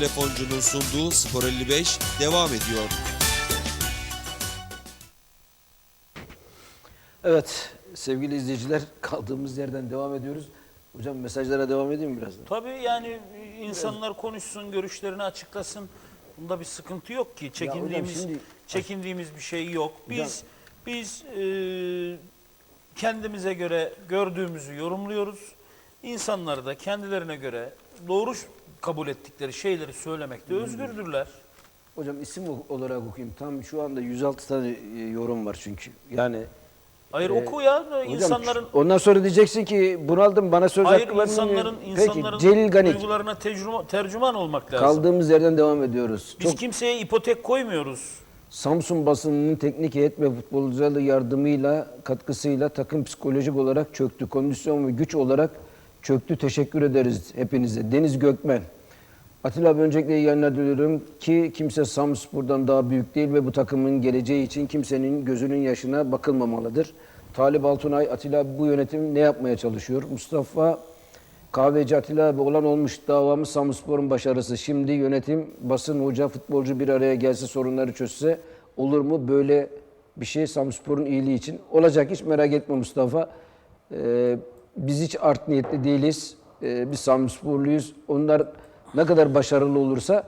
Telefoncunun sunduğu Spor 55 devam ediyor. Evet sevgili izleyiciler kaldığımız yerden devam ediyoruz. Hocam mesajlara devam edeyim mi birazdan? Tabii yani insanlar konuşsun, görüşlerini açıklasın. Bunda bir sıkıntı yok ki. Çekindiğimiz şimdi- çekindiğimiz bir şey yok. Biz biz e, kendimize göre gördüğümüzü yorumluyoruz. İnsanlar da kendilerine göre doğru kabul ettikleri şeyleri söylemekte özgürdürler. Hocam isim olarak okuyayım. Tam şu anda 106 tane e, yorum var çünkü. Yani Hayır Ee, oku ya hocam, insanların ondan sonra diyeceksin ki bunaldım bana söz hayır hakkı vermiyor. insanların Peki insanların Celil Ganik. duygularına tecrüma, tercüman olmak lazım. Kaldığımız yerden devam ediyoruz. Biz Çok kimseye ipotek koymuyoruz. Samsun basınının teknik heyet ve futbolcularla yardımıyla, katkısıyla takım psikolojik olarak çöktü. Kondisyon ve güç olarak çöktü. Teşekkür ederiz hepinize. Deniz Gökmen. Atilla abi öncelikle iyi yayınlar diliyorum ki kimse Samspor'dan daha büyük değil ve bu takımın geleceği için kimsenin gözünün yaşına bakılmamalıdır. Talip Altunay, Atilla abi bu yönetim ne yapmaya çalışıyor? Mustafa Kahveci Atilla abi olan olmuş davamız Samspor'un başarısı. Şimdi yönetim, basın, hoca, futbolcu bir araya gelse sorunları çözse olur mu? Böyle bir şey Samspor'un iyiliği için. Olacak hiç merak etme Mustafa. Ee, biz hiç art niyetli değiliz. Ee, biz Samsporluyuz. Onlar ne kadar başarılı olursa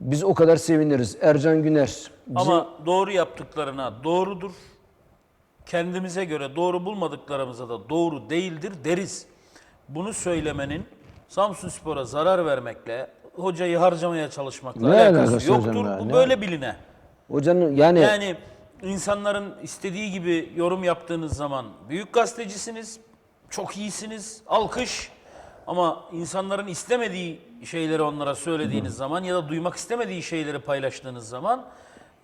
biz o kadar seviniriz. Ercan Güner. bizim- Ama doğru yaptıklarına doğrudur. Kendimize göre doğru bulmadıklarımıza da doğru değildir deriz. Bunu söylemenin Samsun Spor'a zarar vermekle, hocayı harcamaya çalışmakla Ne alakası yoktur. ya, Bu ne- böyle biline. hocanın yani, Yani insanların istediği gibi yorum yaptığınız zaman büyük gazetecisiniz, çok iyisiniz, alkış. Ama insanların istemediği şeyleri onlara söylediğiniz zaman ya da duymak istemediği şeyleri paylaştığınız zaman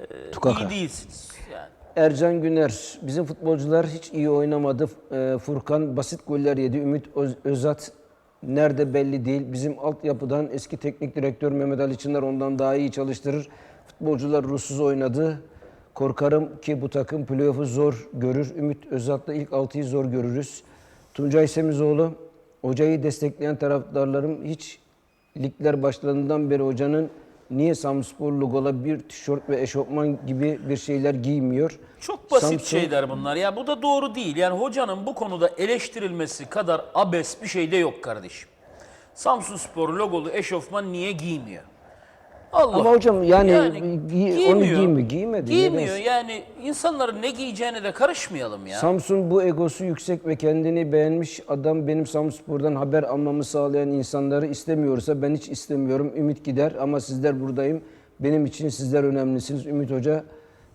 e, Tukaka. iyi değilsiniz. Yani. Ercan Güner, bizim futbolcular hiç iyi oynamadı. Ee, Furkan basit goller yedi. Ümit Öz- Özat nerede belli değil. Bizim altyapıdan eski teknik direktör Mehmet Ali Çınar ondan daha iyi çalıştırır. Futbolcular ruhsuz oynadı. Korkarım ki bu takım playoff'u zor görür. Ümit Özat'la ilk altıyı zor görürüz. Tuncay Semizoğlu, hocayı destekleyen taraftarlarım hiç ligler başladığından beri hocanın niye Samspor logola bir tişört ve eşofman gibi bir şeyler giymiyor? Çok basit Samsun- şeyler bunlar. Ya bu da doğru değil. Yani hocanın bu konuda eleştirilmesi kadar abes bir şey de yok kardeşim. Samsun Spor logolu eşofman niye giymiyor? Allah. Ama hocam yani giy- onu giymiyor, giymedi. Giymiyor. Neden? Yani insanların ne giyeceğine de karışmayalım ya. Samsun bu egosu yüksek ve kendini beğenmiş adam benim Samsunspor'dan haber almamı sağlayan insanları istemiyorsa ben hiç istemiyorum. Ümit gider ama sizler buradayım. Benim için sizler önemlisiniz. Ümit Hoca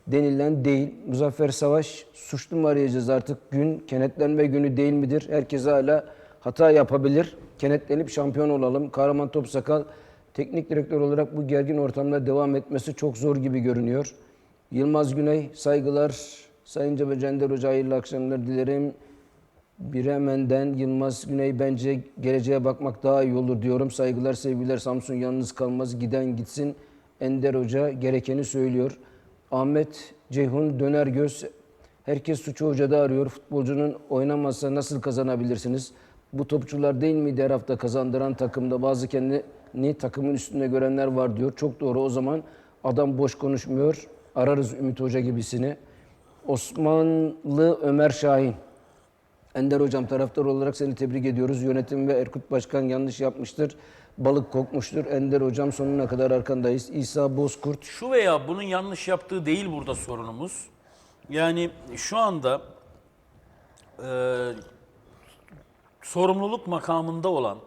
denilen değil. Muzaffer Savaş suçlu mu arayacağız artık? Gün kenetlenme günü değil midir? Herkes hala hata yapabilir. Kenetlenip şampiyon olalım. Kahraman Topsakal teknik direktör olarak bu gergin ortamda devam etmesi çok zor gibi görünüyor. Yılmaz Güney saygılar. Sayın Cebe Cender Hoca hayırlı akşamlar dilerim. Biremen'den Yılmaz Güney bence geleceğe bakmak daha iyi olur diyorum. Saygılar sevgiler Samsun yalnız kalmaz giden gitsin. Ender Hoca gerekeni söylüyor. Ahmet Ceyhun Döner Göz herkes suçu hocada arıyor. Futbolcunun oynamazsa nasıl kazanabilirsiniz? Bu topçular değil miydi her hafta kazandıran takımda bazı kendini takımın üstünde görenler var diyor. Çok doğru o zaman adam boş konuşmuyor. Ararız Ümit Hoca gibisini. Osmanlı Ömer Şahin. Ender Hocam taraftar olarak seni tebrik ediyoruz. Yönetim ve Erkut Başkan yanlış yapmıştır. Balık kokmuştur. Ender Hocam sonuna kadar arkandayız. İsa Bozkurt. Şu veya bunun yanlış yaptığı değil burada sorunumuz. Yani şu anda e, sorumluluk makamında olan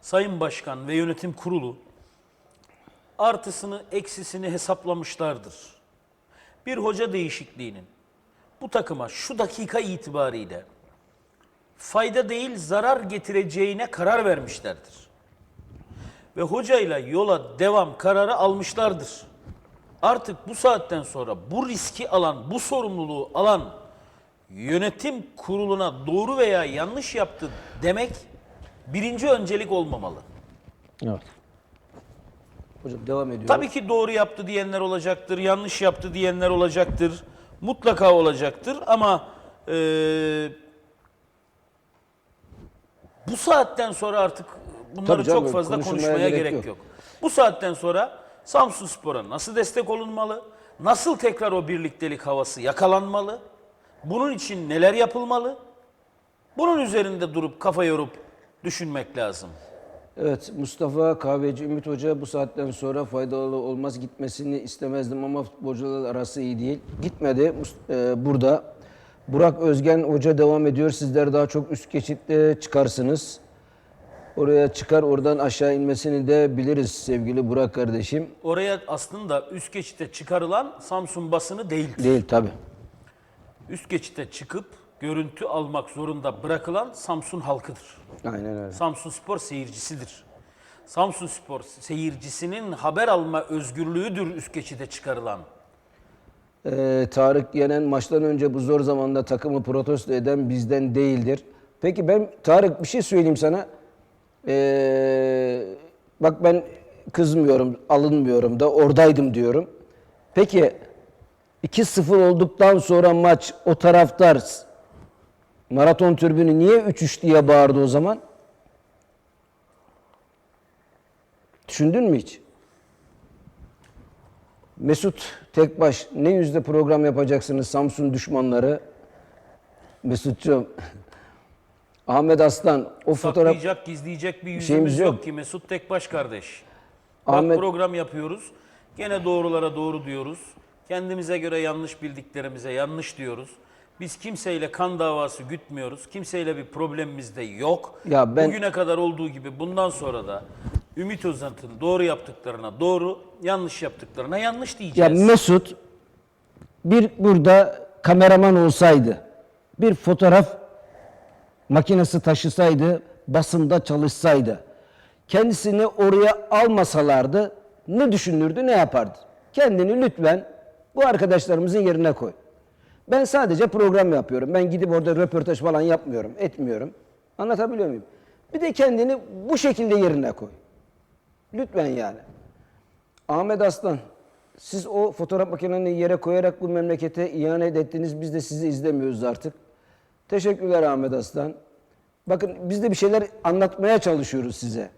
Sayın Başkan ve Yönetim Kurulu artısını eksisini hesaplamışlardır. Bir hoca değişikliğinin bu takıma şu dakika itibariyle fayda değil zarar getireceğine karar vermişlerdir. Ve hocayla yola devam kararı almışlardır. Artık bu saatten sonra bu riski alan, bu sorumluluğu alan yönetim kuruluna doğru veya yanlış yaptı demek birinci öncelik olmamalı. Evet. Hocam devam ediyor. Tabii ki doğru yaptı diyenler olacaktır, yanlış yaptı diyenler olacaktır. Mutlaka olacaktır ama eee, bu saatten sonra artık Bunları canım, çok fazla konuşmaya gerek gerek, yok. yok. Bu saatten sonra Samsun Spor'a nasıl destek olunmalı? Nasıl tekrar o birliktelik havası yakalanmalı? Bunun için neler yapılmalı? Bunun üzerinde durup kafa yorup düşünmek lazım. Evet Mustafa Kahveci Ümit Hoca bu saatten sonra faydalı olmaz gitmesini istemezdim ama futbolcular arası iyi değil. Gitmedi e, burada. Burak Özgen Hoca devam ediyor. Sizler daha çok üst geçitte çıkarsınız. Oraya çıkar oradan aşağı inmesini de biliriz sevgili Burak kardeşim. Oraya aslında üst geçite çıkarılan Samsun basını değildir. Değil tabi. Üst geçite çıkıp görüntü almak zorunda bırakılan Samsun halkıdır. Aynen öyle. Samsun Spor seyircisidir. Samsun Spor seyircisinin haber alma özgürlüğüdür üst geçide çıkarılan. Ee, Tarık Yenen maçtan önce bu zor zamanda takımı protesto eden bizden değildir. Peki ben Tarık bir şey söyleyeyim sana. Ee, bak ben kızmıyorum, alınmıyorum da oradaydım diyorum. Peki 2-0 olduktan sonra maç o taraftar maraton türbünü niye 3-3 diye bağırdı o zaman? Düşündün mü hiç? Mesut Tekbaş ne yüzde program yapacaksınız Samsun düşmanları? Mesutcuğum. Ahmet Aslan o fotoğraf Saklayacak, gizleyecek bir yüzümüz yok. yok. ki Mesut Tekbaş kardeş. Bak Ahmet- program yapıyoruz. Gene doğrulara doğru diyoruz. Kendimize göre yanlış bildiklerimize yanlış diyoruz. Biz kimseyle kan davası gütmüyoruz. Kimseyle bir problemimiz de yok. Ya ben- Bugüne kadar olduğu gibi bundan sonra da Ümit Özat'ın doğru yaptıklarına doğru, yanlış yaptıklarına yanlış ya diyeceğiz. Mesut bir burada kameraman olsaydı bir fotoğraf makinesi taşısaydı basında çalışsaydı kendisini oraya almasalardı ne düşünürdü ne yapardı? Kendini lütfen bu arkadaşlarımızın yerine koy. Ben sadece program yapıyorum. Ben gidip orada röportaj falan yapmıyorum, etmiyorum. Anlatabiliyor muyum? Bir de kendini bu şekilde yerine koy. Lütfen yani. Ahmet Aslan, siz o fotoğraf makinelerini yere koyarak bu memlekete ihanet ettiniz. Biz de sizi izlemiyoruz artık. Teşekkürler Ahmet Aslan. Bakın biz de bir şeyler anlatmaya çalışıyoruz size.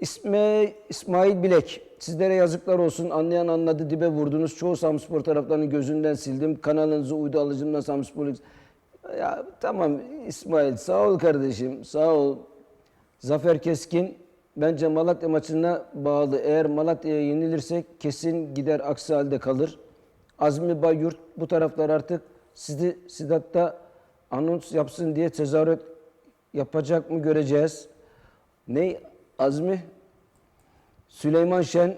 İsme, İsmail Bilek, sizlere yazıklar olsun. Anlayan anladı, dibe vurdunuz. Çoğu Samspor taraflarının gözünden sildim. Kanalınızı uydu alıcımdan Samspor... Ya tamam İsmail, sağ ol kardeşim, sağ ol. Zafer Keskin, bence Malatya maçına bağlı. Eğer Malatya'ya yenilirsek kesin gider aksi halde kalır. Azmi Bayyurt bu taraflar artık sizi Sidat'ta anons yapsın diye tezahürat yapacak mı göreceğiz. Ne Azmi? Süleyman Şen,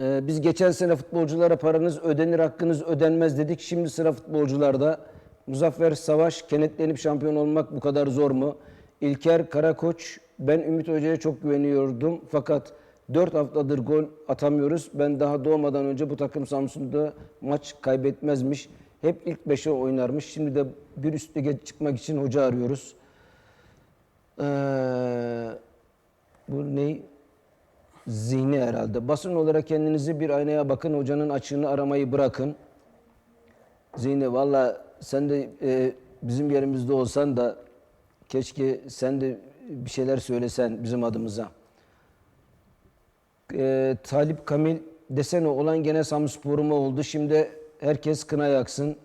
ee, biz geçen sene futbolculara paranız ödenir, hakkınız ödenmez dedik. Şimdi sıra futbolcularda. Muzaffer Savaş, kenetlenip şampiyon olmak bu kadar zor mu? İlker Karakoç, ben Ümit Hoca'ya çok güveniyordum. Fakat 4 haftadır gol atamıyoruz. Ben daha doğmadan önce bu takım Samsun'da maç kaybetmezmiş. Hep ilk 5'e oynarmış. Şimdi de bir üst lige çıkmak için hoca arıyoruz. Ee, bu ne? Zihni herhalde. Basın olarak kendinizi bir aynaya bakın. Hocanın açığını aramayı bırakın. Zihni valla sen de e, bizim yerimizde olsan da keşke sen de bir şeyler söylesen bizim adımıza. E, Talip Kamil desene olan gene Samspor'uma oldu. Şimdi herkes kına yaksın.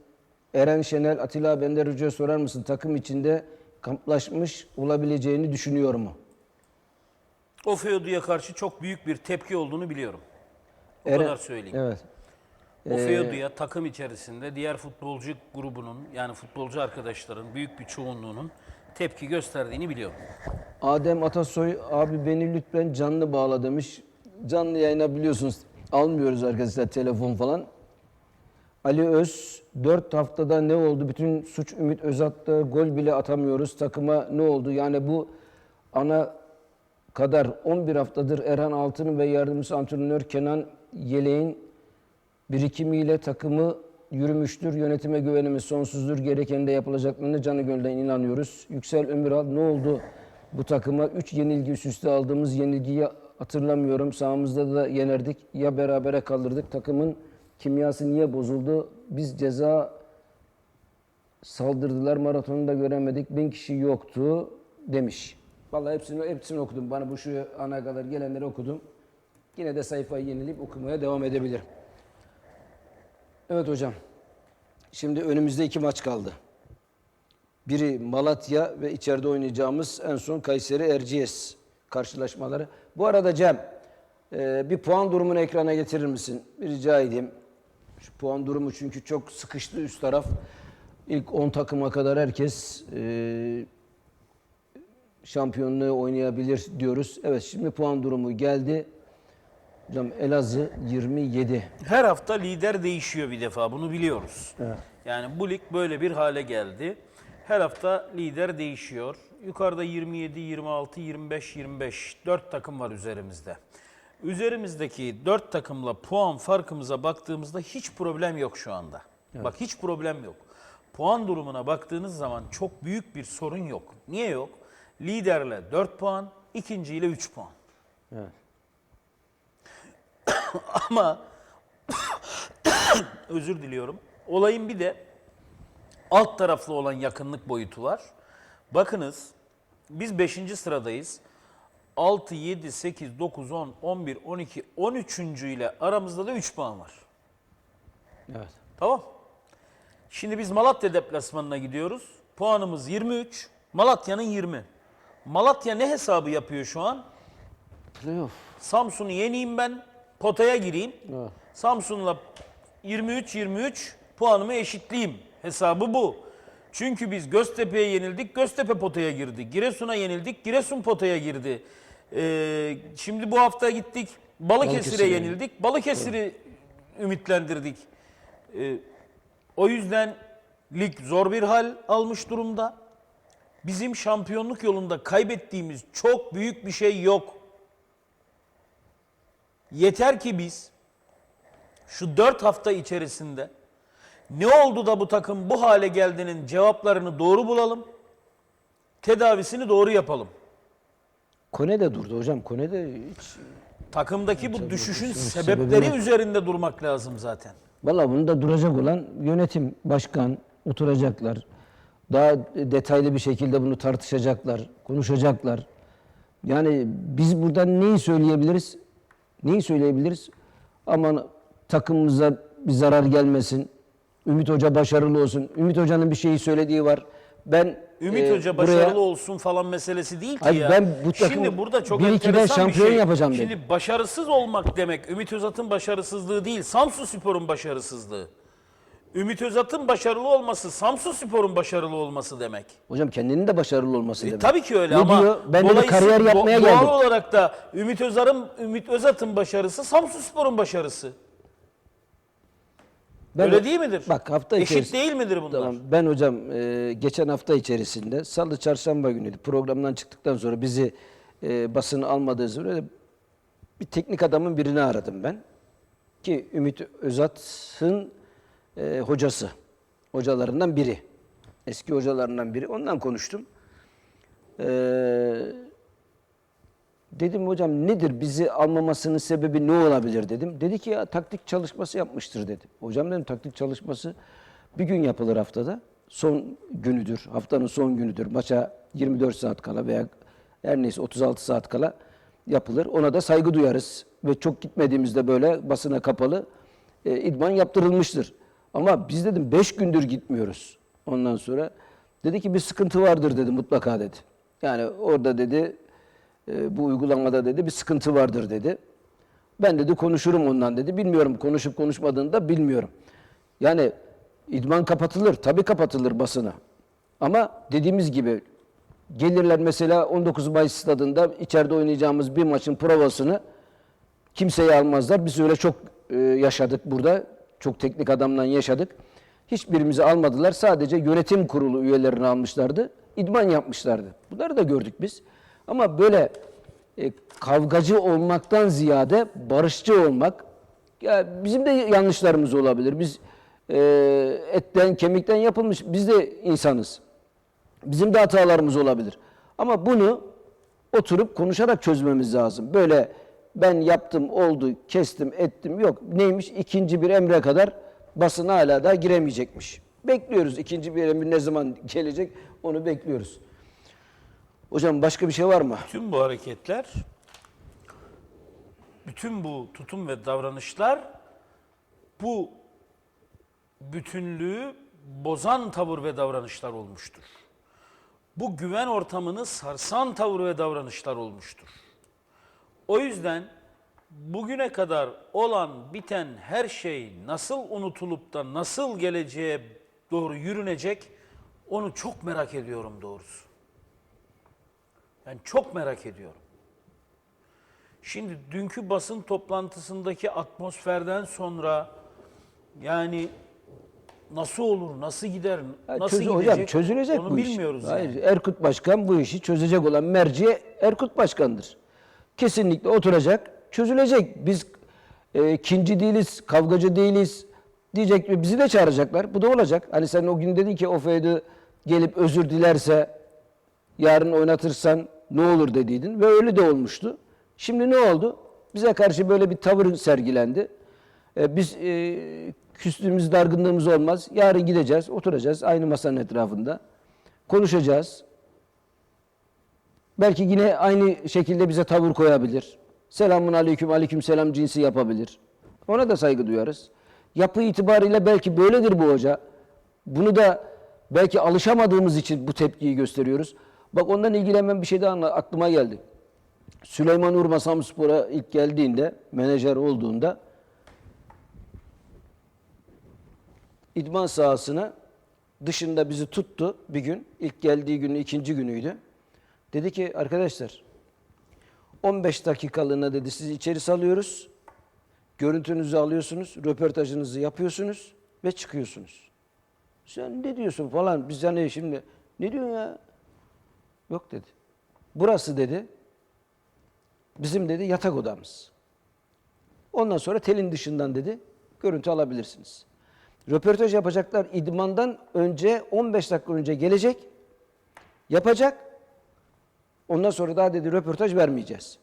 Eren Şenel, Atilla Bender Hoca'ya sorar mısın? Takım içinde kamplaşmış olabileceğini düşünüyor mu? O Feodu'ya karşı çok büyük bir tepki olduğunu biliyorum. O Eren- kadar söyleyeyim. Evet. O Feodu'ya takım içerisinde diğer futbolcu grubunun yani futbolcu arkadaşların büyük bir çoğunluğunun tepki gösterdiğini biliyorum. Adem Atasoy abi beni lütfen canlı bağla demiş. Canlı yayına biliyorsunuz almıyoruz arkadaşlar telefon falan. Ali Öz 4 haftada ne oldu? Bütün suç Ümit Özat'ta gol bile atamıyoruz. Takıma ne oldu? Yani bu ana kadar 11 haftadır Erhan Altın ve yardımcısı antrenör Kenan Yeleğin birikimiyle takımı yürümüştür. Yönetime güvenimiz sonsuzdur. Gereken de yapılacaklarına canı gönülden inanıyoruz. Yüksel Ömüral ne oldu bu takıma? 3 yenilgi üst üste aldığımız yenilgiyi hatırlamıyorum. Sahamızda da yenerdik. Ya berabere kalırdık. Takımın kimyası niye bozuldu? Biz ceza saldırdılar. Maratonu da göremedik. Bin kişi yoktu demiş. Vallahi hepsini hepsini okudum. Bana bu şu ana kadar gelenleri okudum. Yine de sayfayı yenileyip okumaya devam edebilirim. Evet hocam. Şimdi önümüzde iki maç kaldı. Biri Malatya ve içeride oynayacağımız en son Kayseri Erciyes karşılaşmaları. Bu arada Cem, e, bir puan durumunu ekrana getirir misin? Bir rica edeyim. Şu puan durumu çünkü çok sıkıştı üst taraf. İlk 10 takıma kadar herkes e, şampiyonluğu oynayabilir diyoruz. Evet şimdi puan durumu geldi. Hocam Elazığ 27. Her hafta lider değişiyor bir defa bunu biliyoruz. Evet. Yani bu lig böyle bir hale geldi. Her hafta lider değişiyor. Yukarıda 27, 26, 25, 25 4 takım var üzerimizde. Üzerimizdeki 4 takımla puan farkımıza baktığımızda hiç problem yok şu anda. Bak hiç problem yok. Puan durumuna baktığınız zaman çok büyük bir sorun yok. Niye yok? Liderle 4 puan, ikinciyle 3 puan. Evet. Ama özür diliyorum. Olayın bir de alt taraflı olan yakınlık boyutu var. Bakınız biz 5. sıradayız. 6, 7, 8, 9, 10, 11, 12, 13. ile aramızda da 3 puan var. Evet. Tamam. Şimdi biz Malatya deplasmanına gidiyoruz. Puanımız 23. Malatya'nın 20. Malatya ne hesabı yapıyor şu an? Playoff. Samsun'u yeneyim ben, potaya gireyim. Evet. Samsun'la 23-23 puanımı eşitleyeyim. Hesabı bu. Çünkü biz Göztepe'ye yenildik, Göztepe potaya girdi. Giresun'a yenildik, Giresun potaya girdi. Ee, şimdi bu hafta gittik, Balıkesir'e Balıkesir'e yenildik. Balıkesir'i ümitlendirdik. Ee, o yüzden lig zor bir hal almış durumda. Bizim şampiyonluk yolunda kaybettiğimiz çok büyük bir şey yok. Yeter ki biz şu dört hafta içerisinde ne oldu da bu takım bu hale geldiğinin cevaplarını doğru bulalım. Tedavisini doğru yapalım. Kone de durdu hocam. Kone de hiç... Takımdaki bu düşüşün düşüşün sebepleri sebebine- üzerinde durmak lazım zaten. Valla bunda duracak olan yönetim, başkan oturacaklar. Daha detaylı bir şekilde bunu tartışacaklar, konuşacaklar. Yani biz buradan neyi söyleyebiliriz? Neyi söyleyebiliriz? Aman takımımıza bir zarar gelmesin. Ümit Hoca başarılı olsun. Ümit Hoca'nın bir şeyi söylediği var. Ben Ümit e, Hoca buraya- başarılı olsun falan meselesi değil ki Hayır, ya. ben bu takım Şimdi burada çok bir enteresan bir şampiyon şey. yapacağım Şimdi dedi. başarısız olmak demek Ümit Özat'ın başarısızlığı değil, Samsun Spor'un başarısızlığı. Ümit Özat'ın başarılı olması Samsun Spor'un başarılı olması demek. Hocam kendinin de başarılı olması E, demek. tabii ki öyle Ne ama diyor? Ben de kariyer yapmaya doğal geldim. olarak da Ümit Özar'ın Ümit Özat'ın başarısı Samsun Spor'un başarısı. Ben- öyle değil midir? Bak hafta Eşit içerisinde- değil midir bunlar? Tamam. Ben hocam e, geçen hafta içerisinde salı çarşamba günüydü programdan çıktıktan sonra bizi e, basın almadığı sürede bir teknik adamın birini aradım ben. Ki Ümit Özat'ın e, hocası. Hocalarından biri. Eski hocalarından biri. Ondan konuştum. Eee Dedim hocam nedir bizi almamasının sebebi ne olabilir dedim. Dedi ki ya taktik çalışması yapmıştır dedi. Hocam dedim taktik çalışması bir gün yapılır haftada. Son günüdür, haftanın son günüdür. Maça 24 saat kala veya her neyse 36 saat kala yapılır. Ona da saygı duyarız. Ve çok gitmediğimizde böyle basına kapalı e, idman yaptırılmıştır. Ama biz dedim 5 gündür gitmiyoruz. Ondan sonra dedi ki bir sıkıntı vardır dedi mutlaka dedi. Yani orada dedi e, bu uygulamada dedi bir sıkıntı vardır dedi. Ben dedi konuşurum ondan dedi. Bilmiyorum konuşup konuşmadığını da bilmiyorum. Yani idman kapatılır. Tabii kapatılır basına. Ama dediğimiz gibi gelirler mesela 19 Mayıs stadında içeride oynayacağımız bir maçın provasını kimseye almazlar. Biz öyle çok e, yaşadık burada. Çok teknik adamdan yaşadık. Hiçbirimizi almadılar. Sadece yönetim kurulu üyelerini almışlardı. İdman yapmışlardı. Bunları da gördük biz. Ama böyle e, kavgacı olmaktan ziyade barışçı olmak, ya bizim de yanlışlarımız olabilir. Biz e, etten, kemikten yapılmış, biz de insanız. Bizim de hatalarımız olabilir. Ama bunu oturup konuşarak çözmemiz lazım. Böyle ben yaptım, oldu, kestim, ettim yok. Neymiş? İkinci bir emre kadar basın hala da giremeyecekmiş. Bekliyoruz. ikinci bir emir ne zaman gelecek onu bekliyoruz. Hocam başka bir şey var mı? Tüm bu hareketler, bütün bu tutum ve davranışlar bu bütünlüğü bozan tavır ve davranışlar olmuştur. Bu güven ortamını sarsan tavır ve davranışlar olmuştur. O yüzden bugüne kadar olan biten her şey nasıl unutulup da nasıl geleceğe doğru yürünecek onu çok merak ediyorum doğrusu. Yani çok merak ediyorum. Şimdi dünkü basın toplantısındaki atmosferden sonra yani nasıl olur, nasıl gider, Ha, nasıl çözü- gidecek hocam çözülecek onu bu iş. bilmiyoruz Hayır, yani. Erkut Başkan bu işi çözecek olan merci Erkut Başkan'dır. Kesinlikle oturacak, çözülecek. Biz e, ikinci değiliz, kavgacı değiliz diyecek ve bizi de çağıracaklar. Bu da olacak. Hani sen o gün dedin ki o gelip özür dilerse yarın oynatırsan ne olur dediydin ve öyle de olmuştu. Şimdi ne oldu? Bize karşı böyle bir tavır sergilendi. E, biz e, küstüğümüz, dargınlığımız olmaz. Yarın gideceğiz, oturacağız aynı masanın etrafında. Konuşacağız. Belki yine aynı şekilde bize tavır koyabilir. Selamun aleyküm, aleyküm selam cinsi yapabilir. Ona da saygı duyarız. Yapı itibariyle belki böyledir bu hoca. Bunu da belki alışamadığımız için bu tepkiyi gösteriyoruz. Bak ondan ilgilenmem bir şey daha aklıma geldi. Süleyman Urma Samspor'a ilk geldiğinde, menajer olduğunda idman sahasına dışında bizi tuttu bir gün. İlk geldiği günün ikinci günüydü. Dedi ki arkadaşlar 15 dakikalığına dedi sizi içeri salıyoruz. Görüntünüzü alıyorsunuz, röportajınızı yapıyorsunuz ve çıkıyorsunuz. Sen ne diyorsun falan biz hani şimdi ne diyorsun ya? Yok dedi. Burası dedi bizim dedi yatak odamız. Ondan sonra telin dışından dedi görüntü alabilirsiniz. Röportaj yapacaklar idmandan önce 15 dakika önce gelecek. Yapacak. Ondan sonra daha dedi röportaj vermeyeceğiz.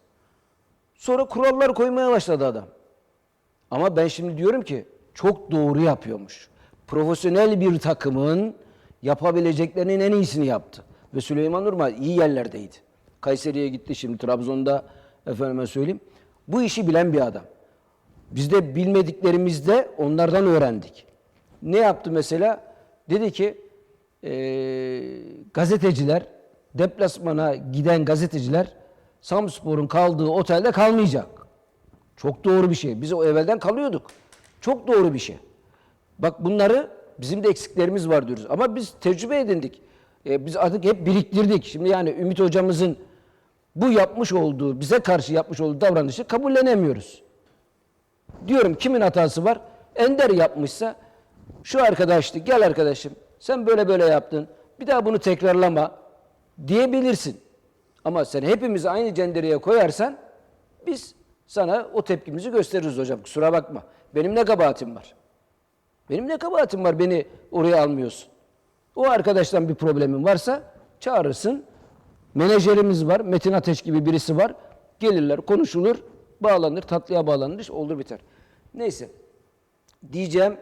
Sonra kurallar koymaya başladı adam. Ama ben şimdi diyorum ki çok doğru yapıyormuş. Profesyonel bir takımın yapabileceklerinin en iyisini yaptı. Ve Süleyman Urma iyi yerlerdeydi. Kayseri'ye gitti şimdi Trabzon'da efendime söyleyeyim. Bu işi bilen bir adam. Biz de bilmediklerimizde onlardan öğrendik. Ne yaptı mesela? Dedi ki eee, gazeteciler, deplasmana giden gazeteciler Samspor'un kaldığı otelde kalmayacak. Çok doğru bir şey. Biz o evvelden kalıyorduk. Çok doğru bir şey. Bak bunları bizim de eksiklerimiz var diyoruz. Ama biz tecrübe edindik. E, biz artık hep biriktirdik. Şimdi yani Ümit hocamızın bu yapmış olduğu, bize karşı yapmış olduğu davranışı kabullenemiyoruz. Diyorum kimin hatası var? Ender yapmışsa şu arkadaştı gel arkadaşım sen böyle böyle yaptın bir daha bunu tekrarlama diyebilirsin. Ama sen hepimizi aynı cendereye koyarsan biz sana o tepkimizi gösteririz hocam kusura bakma. Benim ne kabahatim var? Benim ne kabahatim var beni oraya almıyorsun? O arkadaştan bir problemin varsa çağırırsın. Menajerimiz var, Metin Ateş gibi birisi var. Gelirler, konuşulur, bağlanır, tatlıya bağlanır, iş olur biter. Neyse. Diyeceğim,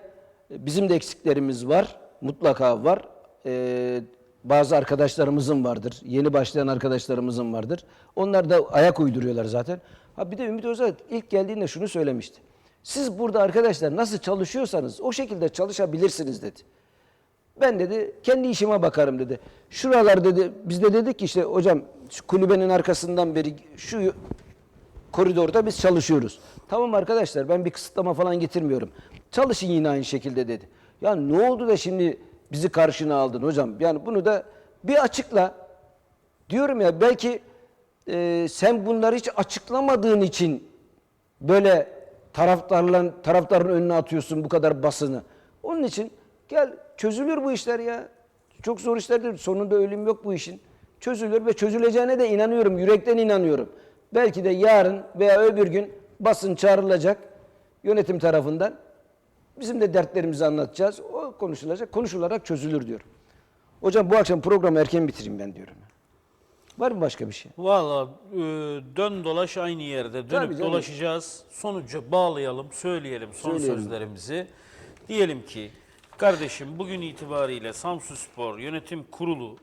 bizim de eksiklerimiz var. Mutlaka var. Ee, bazı arkadaşlarımızın vardır. Yeni başlayan arkadaşlarımızın vardır. Onlar da ayak uyduruyorlar zaten. Ha bir de Ümit Özdağ ilk geldiğinde şunu söylemişti. Siz burada arkadaşlar nasıl çalışıyorsanız o şekilde çalışabilirsiniz dedi. Ben dedi kendi işime bakarım dedi. Şuralar dedi biz de dedik ki işte hocam şu kulübenin arkasından beri şu koridorda biz çalışıyoruz. Tamam arkadaşlar ben bir kısıtlama falan getirmiyorum. Çalışın yine aynı şekilde dedi. Ya ne oldu da şimdi bizi karşına aldın hocam? Yani bunu da bir açıkla. Diyorum ya belki e, sen bunları hiç açıklamadığın için böyle taraftarların taraftarın önüne atıyorsun bu kadar basını. Onun için gel çözülür bu işler ya. Çok zor işler değil. Sonunda ölüm yok bu işin. Çözülür ve çözüleceğine de inanıyorum. Yürekten inanıyorum. Belki de yarın veya öbür gün basın çağrılacak yönetim tarafından. Bizim de dertlerimizi anlatacağız. O konuşulacak. Konuşularak çözülür diyorum. Hocam bu akşam programı erken bitireyim ben diyorum. Var mı başka bir şey? Valla e, dön dolaş aynı yerde dönüp Tabii dolaşacağız. Sonucu bağlayalım, söyleyelim son Söyleyelim. sözlerimizi. Diyelim ki kardeşim bugün itibariyle Samsun Spor Yönetim Kurulu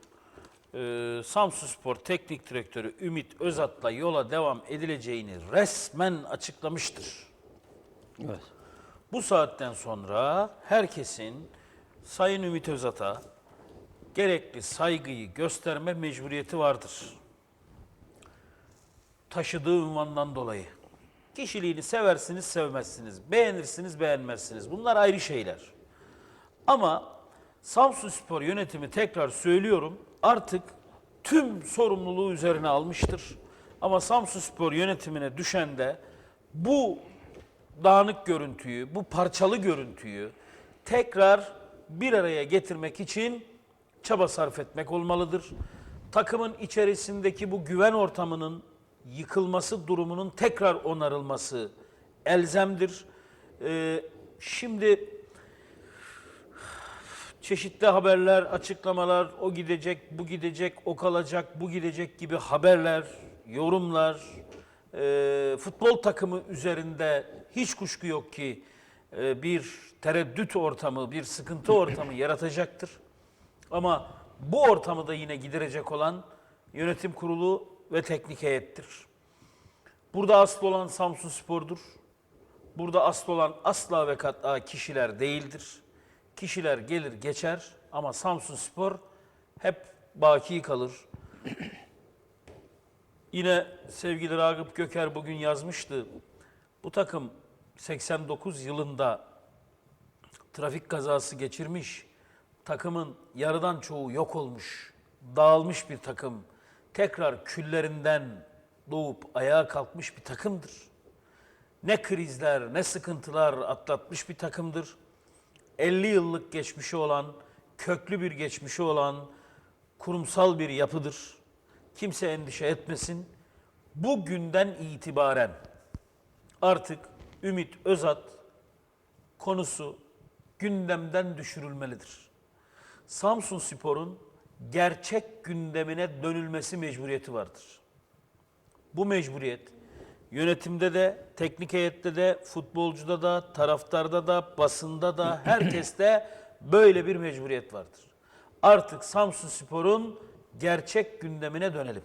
e, Samsunspor Teknik Direktörü Ümit Özat'la yola devam edileceğini resmen açıklamıştır. Evet. Bu saatten sonra herkesin Sayın Ümit Özat'a gerekli saygıyı gösterme mecburiyeti vardır. Taşıdığı ünvandan dolayı. Kişiliğini seversiniz, sevmezsiniz. Beğenirsiniz, beğenmezsiniz. Bunlar ayrı şeyler. Ama Samsun Spor yönetimi tekrar söylüyorum artık tüm sorumluluğu üzerine almıştır. Ama Samsun Spor yönetimine düşen de bu dağınık görüntüyü, bu parçalı görüntüyü tekrar bir araya getirmek için çaba sarf etmek olmalıdır. Takımın içerisindeki bu güven ortamının yıkılması durumunun tekrar onarılması elzemdir. Ee, şimdi çeşitli haberler, açıklamalar, o gidecek, bu gidecek, o kalacak, bu gidecek gibi haberler, yorumlar, e, futbol takımı üzerinde hiç kuşku yok ki e, bir tereddüt ortamı, bir sıkıntı ortamı yaratacaktır. Ama bu ortamı da yine giderecek olan yönetim kurulu ve teknik heyettir. Burada asıl olan Samsun Spor'dur. Burada asıl olan asla ve kat'a kişiler değildir. Kişiler gelir geçer ama Samsun Spor hep baki kalır. Yine sevgili Ragıp Göker bugün yazmıştı. Bu takım 89 yılında trafik kazası geçirmiş. Takımın yarıdan çoğu yok olmuş, dağılmış bir takım. Tekrar küllerinden doğup ayağa kalkmış bir takımdır. Ne krizler, ne sıkıntılar atlatmış bir takımdır. 50 yıllık geçmişi olan, köklü bir geçmişi olan kurumsal bir yapıdır. Kimse endişe etmesin. Bugünden itibaren artık Ümit Özat konusu gündemden düşürülmelidir. Samsun Spor'un gerçek gündemine dönülmesi mecburiyeti vardır. Bu mecburiyet yönetimde de, teknik heyette de, futbolcuda da, taraftarda da, basında da, herkeste böyle bir mecburiyet vardır. Artık Samsun Spor'un gerçek gündemine dönelim.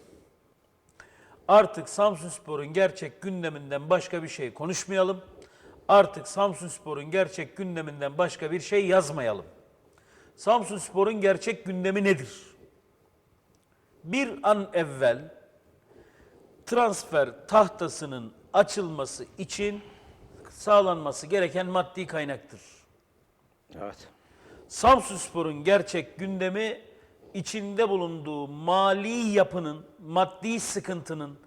Artık Samsun Spor'un gerçek gündeminden başka bir şey konuşmayalım. Artık Samsun Spor'un gerçek gündeminden başka bir şey yazmayalım. Samsun Spor'un gerçek gündemi nedir? Bir an evvel transfer tahtasının açılması için sağlanması gereken maddi kaynaktır. Evet. Samsunspor'un gerçek gündemi içinde bulunduğu mali yapının, maddi sıkıntının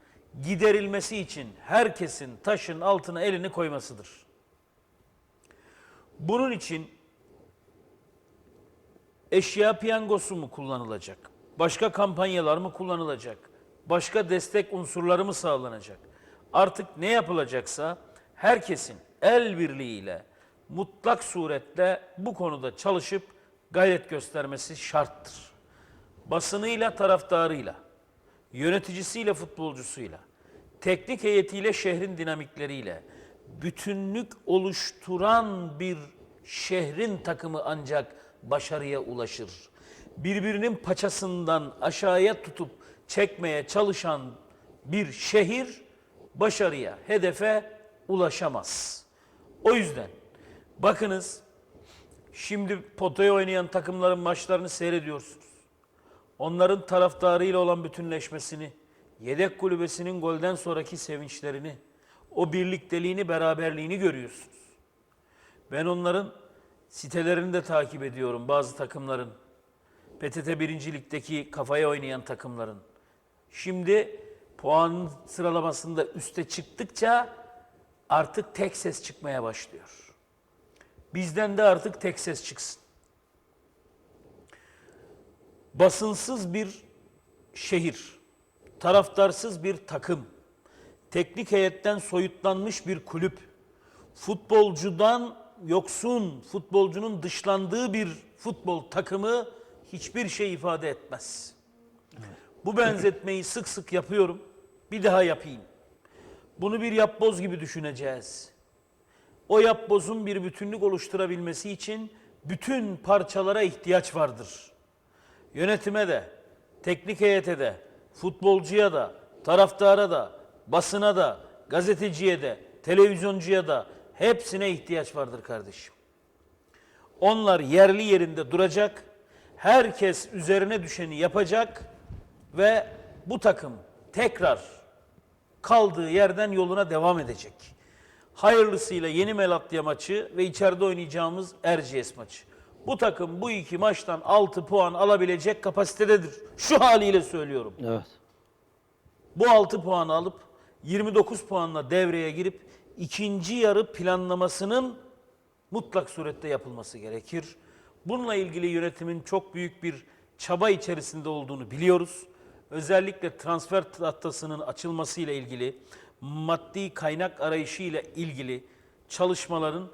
giderilmesi için herkesin taşın altına elini koymasıdır. Bunun için eşya piyangosu mu kullanılacak? Başka kampanyalar mı kullanılacak? Başka destek unsurları mı sağlanacak? Artık ne yapılacaksa herkesin el birliğiyle mutlak surette bu konuda çalışıp gayret göstermesi şarttır. Basınıyla, taraftarıyla, yöneticisiyle, futbolcusuyla, teknik heyetiyle, şehrin dinamikleriyle bütünlük oluşturan bir şehrin takımı ancak başarıya ulaşır. Birbirinin paçasından aşağıya tutup çekmeye çalışan bir şehir başarıya, hedefe ulaşamaz. O yüzden bakınız şimdi potaya oynayan takımların maçlarını seyrediyorsunuz. Onların taraftarıyla olan bütünleşmesini, yedek kulübesinin golden sonraki sevinçlerini, o birlikteliğini, beraberliğini görüyorsunuz. Ben onların sitelerini de takip ediyorum bazı takımların. PTT birincilikteki kafaya oynayan takımların. Şimdi puan sıralamasında üste çıktıkça artık tek ses çıkmaya başlıyor. Bizden de artık tek ses çıksın. Basınsız bir şehir, taraftarsız bir takım, teknik heyetten soyutlanmış bir kulüp, futbolcudan yoksun, futbolcunun dışlandığı bir futbol takımı hiçbir şey ifade etmez. Bu benzetmeyi sık sık yapıyorum. Bir daha yapayım. Bunu bir yapboz gibi düşüneceğiz. O yapbozun bir bütünlük oluşturabilmesi için bütün parçalara ihtiyaç vardır. Yönetime de, teknik heyete de, futbolcuya da, taraftara da, basına da, gazeteciye de, televizyoncuya da hepsine ihtiyaç vardır kardeşim. Onlar yerli yerinde duracak. Herkes üzerine düşeni yapacak ve bu takım tekrar kaldığı yerden yoluna devam edecek. Hayırlısıyla Yeni Melatya maçı ve içeride oynayacağımız Erciyes maçı. Bu takım bu iki maçtan 6 puan alabilecek kapasitededir. Şu haliyle söylüyorum. Evet. Bu 6 puanı alıp 29 puanla devreye girip ikinci yarı planlamasının mutlak surette yapılması gerekir. Bununla ilgili yönetimin çok büyük bir çaba içerisinde olduğunu biliyoruz. Özellikle transfer tahtasının açılmasıyla ilgili, maddi kaynak arayışı ile ilgili çalışmaların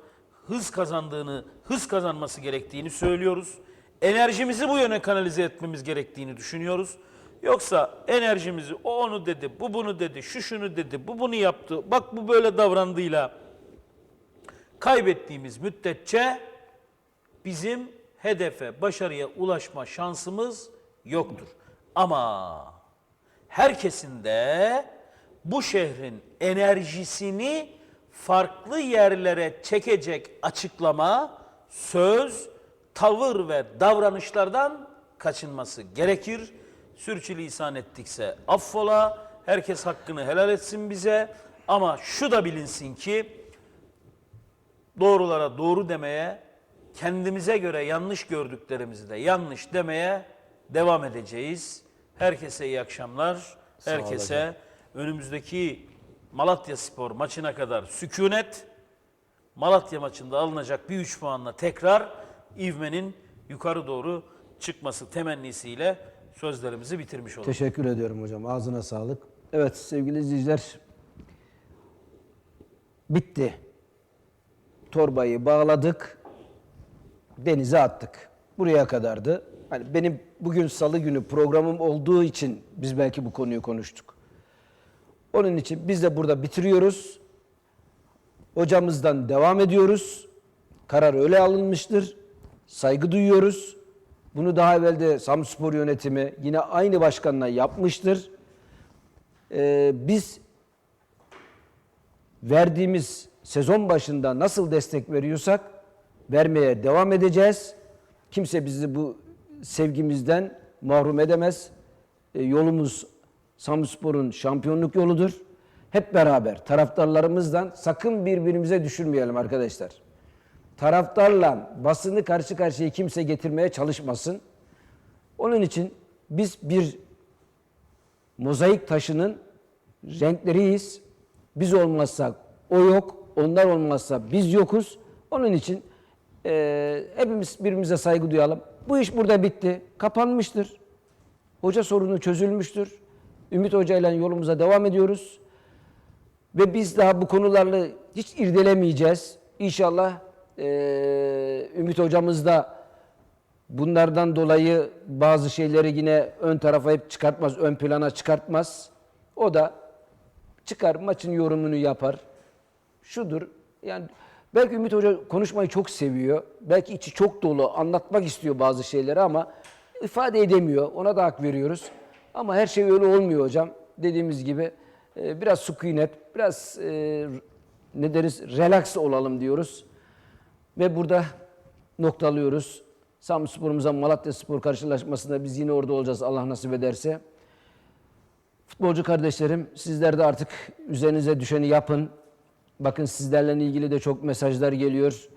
hız kazandığını, hız kazanması gerektiğini söylüyoruz. Enerjimizi bu yöne kanalize etmemiz gerektiğini düşünüyoruz. Yoksa enerjimizi o onu dedi, bu bunu dedi, şu şunu dedi, bu bunu yaptı, bak bu böyle davrandığıyla kaybettiğimiz müddetçe bizim hedefe, başarıya ulaşma şansımız yoktur. Ama herkesin de bu şehrin enerjisini farklı yerlere çekecek açıklama, söz, tavır ve davranışlardan kaçınması gerekir. Sürçülisan ettikse affola, herkes hakkını helal etsin bize. Ama şu da bilinsin ki doğrulara doğru demeye, kendimize göre yanlış gördüklerimizi de yanlış demeye devam edeceğiz. Herkese iyi akşamlar. Herkese önümüzdeki Malatya Spor maçına kadar sükunet. Malatya maçında alınacak bir 3 puanla tekrar ivmenin yukarı doğru çıkması temennisiyle sözlerimizi bitirmiş olalım. Teşekkür ediyorum hocam. Ağzına sağlık. Evet sevgili izleyiciler. Bitti. Torbayı bağladık. Denize attık. Buraya kadardı. Hani benim bugün salı günü programım olduğu için biz belki bu konuyu konuştuk. Onun için biz de burada bitiriyoruz. Hocamızdan devam ediyoruz. Karar öyle alınmıştır. Saygı duyuyoruz. Bunu daha evvel de Samspor yönetimi yine aynı başkanla yapmıştır. Ee, biz verdiğimiz sezon başında nasıl destek veriyorsak vermeye devam edeceğiz. Kimse bizi bu sevgimizden mahrum edemez. Ee, yolumuz Samspor'un şampiyonluk yoludur. Hep beraber taraftarlarımızdan sakın birbirimize düşürmeyelim arkadaşlar. Taraftarla basını karşı karşıya kimse getirmeye çalışmasın. Onun için biz bir mozaik taşının renkleriyiz. Biz olmazsak o yok, onlar olmazsa biz yokuz. Onun için eee, hepimiz birbirimize saygı duyalım. Bu iş burada bitti, kapanmıştır. Hoca sorunu çözülmüştür. Ümit Hoca ile yolumuza devam ediyoruz. Ve biz daha bu konularla hiç irdelemeyeceğiz. İnşallah eee Ümit Hocamız da bunlardan dolayı bazı şeyleri yine ön tarafa hep çıkartmaz, ön plana çıkartmaz. O da çıkar maçın yorumunu yapar. Şudur yani belki Ümit Hoca konuşmayı çok seviyor. Belki içi çok dolu, anlatmak istiyor bazı şeyleri ama ifade edemiyor. Ona da hak veriyoruz. Ama her şey öyle olmuyor hocam. Dediğimiz gibi e, biraz sükunet, biraz e, ne deriz relax olalım diyoruz. Ve burada noktalıyoruz. Samspor'umuza Malatya Spor karşılaşmasında biz yine orada olacağız Allah nasip ederse. Futbolcu kardeşlerim sizler de artık üzerinize düşeni yapın. Bakın sizlerle ilgili de çok mesajlar geliyor.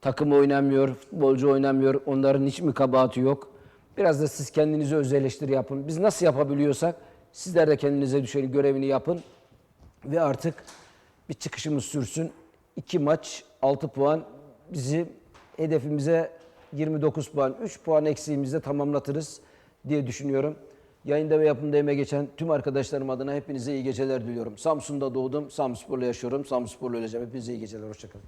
Takım oynamıyor, futbolcu oynamıyor. Onların hiç mi kabahati yok? Biraz da siz kendinize öz eleştiri yapın. Biz nasıl yapabiliyorsak sizler de kendinize düşeni görevini yapın. Ve artık bir çıkışımız sürsün. İki maç, 6 puan bizi hedefimize 29 puan, 3 puan eksiğimizde tamamlatırız diye düşünüyorum. Yayında ve yapımda emeği geçen tüm arkadaşlarım adına hepinize iyi geceler diliyorum. Samsun'da doğdum, Samspor'la yaşıyorum, Samspor'la öleceğim. Hepinize iyi geceler, hoşçakalın.